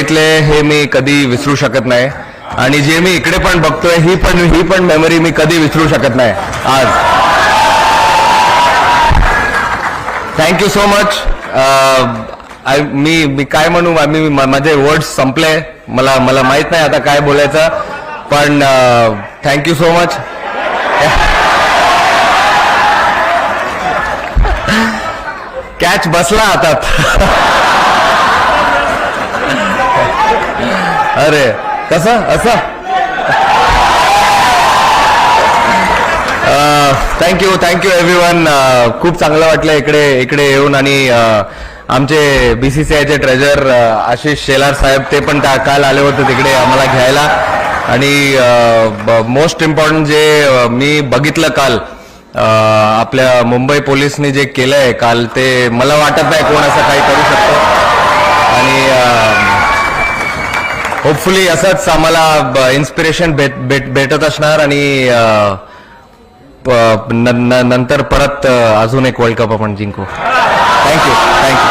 बघितले हे मी कधी विसरू शकत नाही. आणि जे मी इकडे पण बघतोय ही पण ही पण मेमरी मी कधी विसरू शकत नाही. आज. Thank you so much I मी मी काय म्हणू मी माझे वर्ड्स संपले. मला मला माहीत नाही आता काय बोलायचं. पण थँक्यू सो मच कॅच बसला आता अरे कसं? असं? थँक्यू थँक्यू एव्हरी वन खूप चांगलं वाटलं इकडे इकडे येऊन आणि आमचे बी सी सी आयचे ट्रेजर आशिष शेलार साहेब ते पण त्या काल आले होते तिकडे आम्हाला घ्यायला. आणि मोस्ट इम्पॉर्टंट जे मी बघितलं काल आपल्या मुंबई पोलिसनी जे केलंय काल ते मला वाटत नाही कोण असं काही करू शकतो. आणि होपफुली असंच आम्हाला इन्स्पिरेशन भेट भेट भेटत असणार आणि नंतर परत अजून एक वर्ल्ड कप आपण जिंकू. Thank you thank you